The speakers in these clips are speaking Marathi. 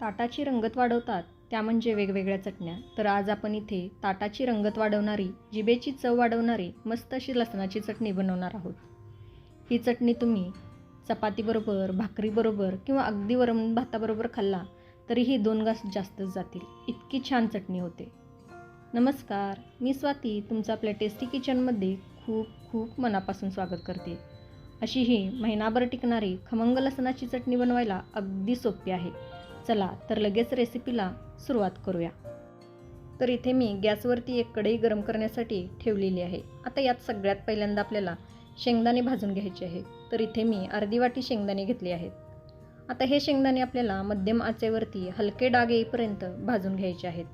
ताटाची रंगत वाढवतात त्या म्हणजे वेगवेगळ्या चटण्या. तर आज आपण इथे ताटाची रंगत वाढवणारी जिभेची चव वाढवणारी मस्त अशी लसणाची चटणी बनवणार आहोत. ही चटणी तुम्ही चपातीबरोबर भाकरीबरोबर किंवा अगदी वरण भाताबरोबर खाल्ला तरीही दोन घास जास्तच जातील. इतकी छान चटणी होते. नमस्कार मी स्वाती तुमचं आपल्या टेस्टी किचनमध्ये खूप खूप मनापासून स्वागत करते. अशी ही महिनाभर टिकणारी खमंग लसणाची चटणी बनवायला अगदी सोपी आहे. चला तर लगेच रेसिपीला सुरुवात करूया. तर इथे मी गॅसवरती एक कढई गरम करण्यासाठी ठेवलेली आहे. आता यात सगळ्यात पहिल्यांदा आपल्याला शेंगदाणे भाजून घ्यायचे आहे तर इथे मी अर्धी वाटी शेंगदाणे घेतले आहेत. आता हे शेंगदाणे आपल्याला मध्यम आचेवरती हलके डाग येईपर्यंत भाजून घ्यायचे आहेत.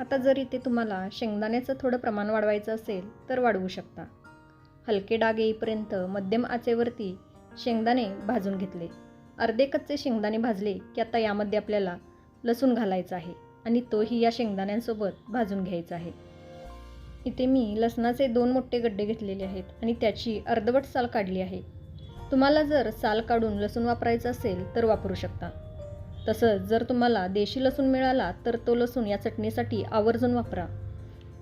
आता जर इथे तुम्हाला शेंगदाण्याचं थोडं प्रमाण वाढवायचं असेल तर वाढवू शकता. हलके डाग येईपर्यंत मध्यम आचेवरती शेंगदाणे भाजून घेतले. अर्धे कच्चे शेंगदाणे भाजले की आता यामध्ये आपल्याला लसूण घालायचा आहे आणि तोही या शेंगदाण्यांसोबत भाजून घ्यायचा आहे. इथे मी लसणाचे दोन मोठे गड्डे घेतलेले आहेत आणि त्याची अर्धवट साल काढली आहे. तुम्हाला जर साल काढून लसूण वापरायचं असेल तर वापरू शकता. तसंच जर तुम्हाला देशी लसूण मिळाला तर तो लसूण या चटणीसाठी आवर्जून वापरा.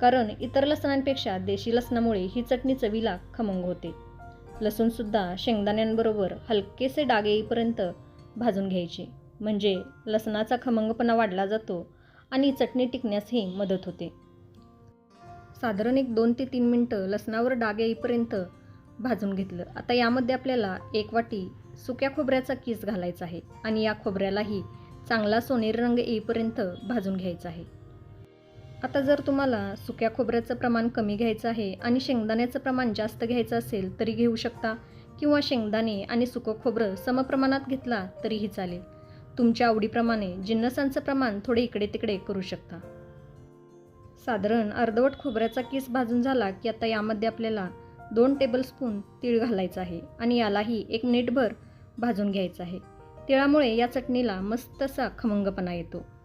कारण इतर लसणांपेक्षा देशी लसणामुळे ही चटणी चवीला खमंग होते. लसूणसुद्धा शेंगदाण्यांबरोबर हलकेसे डाग येईपर्यंत भाजून घ्यायचे. म्हणजे लसणाचा खमंगपणा वाढला जातो आणि चटणी टिकण्यासही मदत होते. साधारण एक दोन ते तीन मिनटं लसणावर डाग येईपर्यंत भाजून घेतलं. आता यामध्ये आपल्याला एक वाटी सुक्या खोबऱ्याचा किस घालायचा आहे आणि या खोबऱ्यालाही चांगला सोनेरी रंग येईपर्यंत भाजून घ्यायचा आहे. आता जर तुम्हाला सुक्या खोबऱ्याचं प्रमाण कमी घ्यायचं आहे आणि शेंगदाण्याचं प्रमाण जास्त घ्यायचं असेल तरी घेऊ शकता. किंवा शेंगदाणे आणि सुकं खोबरं समप्रमाणात घेतला तरीही चालेल. तुमच्या आवडीप्रमाणे जिन्नसांचं प्रमाण थोडे इकडे तिकडे करू शकता. साधारण अर्धवट खोबऱ्याचा किस भाजून झाला की आता यामध्ये आपल्याला दोन टेबलस्पून तीळ घालायचं आहे आणि यालाही एक मिनिटभर भाजून घ्यायचं आहे. तिळामुळे या चटणीला मस्त असा खमंगपणा येतो.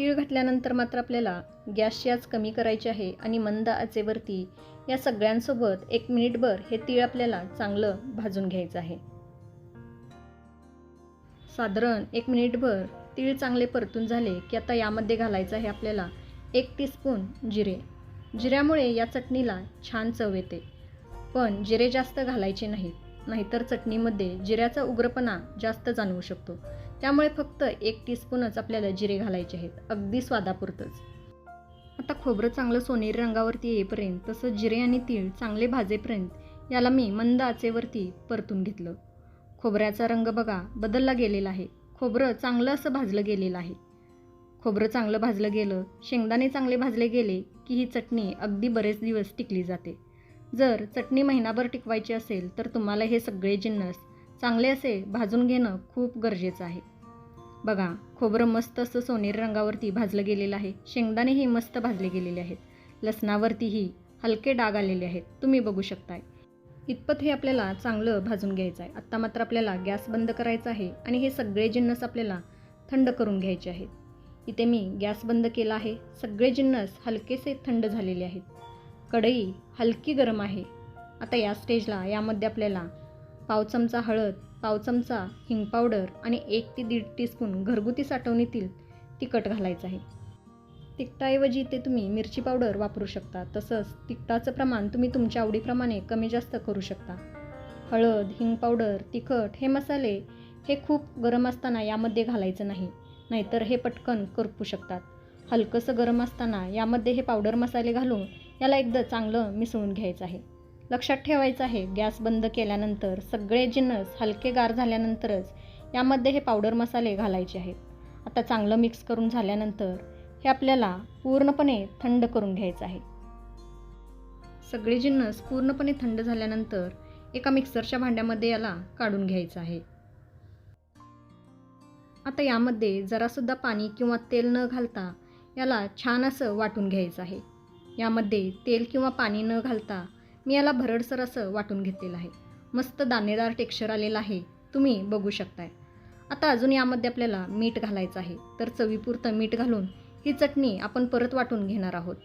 तीळ घातल्यानंतर मात्र आपल्याला गॅसची आच कमी करायची आहे आणि मंद आचेवरती या सगळ्यांसोबत एक मिनिटभर हे तीळ आपल्याला चांगलं भाजून घ्यायचं आहे. साधारण एक मिनिटभर तीळ चांगले परतून झाले की आता यामध्ये घालायचं आहे आपल्याला एक टीस्पून जिरे. जिऱ्यामुळे या चटणीला छान चव येते. पण जिरे जास्त घालायचे नाहीत नाहीतर चटणीमध्ये जिऱ्याचा उग्रपणा जास्त जाणवू शकतो. त्यामुळे फक्त एक टीस्पूनच आपल्याला जिरे घालायचे आहेत. अगदी स्वादापुरतंच. आता खोबरं चांगलं सोनेरी रंगावरती येईपर्यंत तसंच जिरे आणि तीळ चांगले भाजेपर्यंत याला मी मंद आचेवरती परतून घेतलं. खोबऱ्याचा रंग बघा बदलला गेलेला आहे. खोबरं चांगलं असं भाजलं गेलेलं आहे. खोबरं चांगलं भाजलं गेलं शेंगदाणे चांगले भाजले गेले की ही चटणी अगदी बरेच दिवस टिकली जाते. जर चटणी महिनाभर टिकवायची असेल तर तुम्हाला हे सगळे जिन्नस चांगले असे भाजून घेणं खूप गरजेचं आहे. बघा खोबरं मस्त असं सोनेरी रंगावरती भाजलं गेलेलं आहे. शेंगदाणेही मस्त भाजले गेलेले आहेत. लसणावरतीही हलके डाग आलेले आहेत. तुम्ही बघू शकताय. इतपत हे आपल्याला चांगलं भाजून घ्यायचं आहे. आत्ता मात्र आपल्याला गॅस बंद करायचा आहे आणि हे सगळे जिन्नस आपल्याला थंड करून घ्यायचे आहेत. इथे मी गॅस बंद केला आहे. सगळे जिन्नस हलकेसे थंड झालेले आहेत. कढई हलकी गरम आहे. आता या स्टेजला यामध्ये आपल्याला पाव चमचा हळद पाव चमचा हिंग पावडर आणि एक ते दीड टीस्पून घरगुती साठवणीतील तिखट घालायचं आहे. तिखटाऐवजी ते तुम्ही मिरची पावडर वापरू शकता. तसंच तिखटाचं प्रमाण तुम्ही तुमच्या आवडीप्रमाणे कमी जास्त करू शकता. हळद हिंग पावडर तिखट हे मसाले हे खूप गरम असताना यामध्ये घालायचं नाही नाहीतर हे पटकन करपू शकतात. हलकंसं गरम असताना यामध्ये हे पावडर मसाले घालून याला एकदा चांगलं मिसळून घ्यायचं आहे. लक्षात ठेवायचं आहे गॅस बंद केल्यानंतर सगळे जिन्नस हलके गार झाल्यानंतरच यामध्ये हे पावडर मसाले घालायचे आहेत. आता चांगलं मिक्स करून झाल्यानंतर हे आपल्याला पूर्णपणे थंड करून घ्यायचं आहे. सगळे जिन्नस पूर्णपणे थंड झाल्यानंतर एका मिक्सरच्या भांड्यामध्ये याला काढून घ्यायचं आहे. आता यामध्ये जरासुद्धा पाणी किंवा तेल न घालता याला छान असं वाटून घ्यायचं आहे. यामध्ये तेल किंवा पाणी न घालता मी याला भरडसर असं वाटून घेतलेलं आहे. मस्त दाणेदार टेक्स्चर आलेलं आहे. तुम्ही बघू शकताय. आता अजून यामध्ये आपल्याला मीठ घालायचं आहे. तर चवीपुरतं मीठ घालून ही चटणी आपण परत वाटून घेणार आहोत.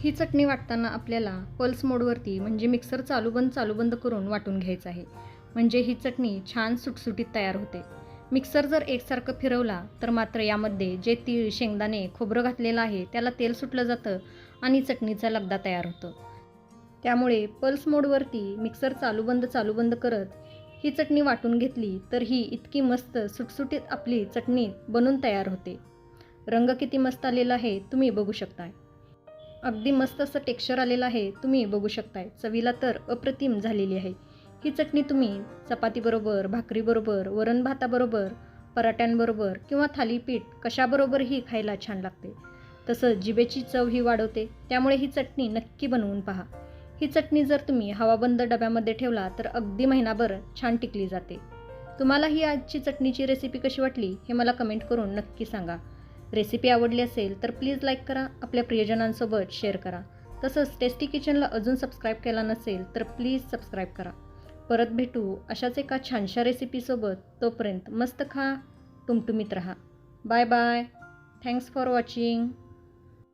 ही चटणी वाटताना आपल्याला पल्स मोडवरती म्हणजे मिक्सर चालू बंद चालू बंद करून वाटून घ्यायचं आहे. म्हणजे ही चटणी छान सुटसुटीत तयार होते. मिक्सर जर एकसारखं फिरवला तर मात्र यामध्ये जे तीळ शेंगदाणे खोबरं घातलेलं आहे त्याला तेल सुटलं जातं आणि चटणीचा लगदा तयार होतो. त्यामुळे पल्स मोडवरती मिक्सर चालू बंद चालू बंद करत ही चटणी वाटून घेतली तर ही इतकी मस्त सुटसुटीत आपली चटणी बनून तयार होते. रंग किती मस्त आलेला आहे तुम्ही बघू शकताय. अगदी मस्त असं टेक्स्चर आलेलं आहे तुम्ही बघू शकताय. चवीला तर अप्रतिम झालेली आहे. ही चटणी तुम्ही चपातीबरोबर भाकरीबरोबर वरण भाताबरोबर पराठ्यांबरोबर किंवा थालीपीठ कशाबरोबरही खायला छान लागते. तसंच जिभेची चव ही वाढवते. त्यामुळे ही चटणी नक्की बनवून पहा. ही चटणी जर तुम्ही हवाबंद डब्यामध्ये ठेवला तर अगदी महिनाभर छान टिकली जाते. तुम्हाला ही आजची चटणीची रेसिपी कशी वाटली हे मला कमेंट करून नक्की सांगा. रेसिपी आवडली असेल तर प्लीज लाईक करा आपल्या प्रियजनांसोबत शेअर करा. तसंच टेस्टी किचनला अजून सबस्क्राईब केला नसेल तर प्लीज सबस्क्राईब करा. परत भेटू अशाच एका छानशा रेसिपीसोबत तोपर्यंत मस्त खा टुमटुमीत राहा. Bye bye thanks for watching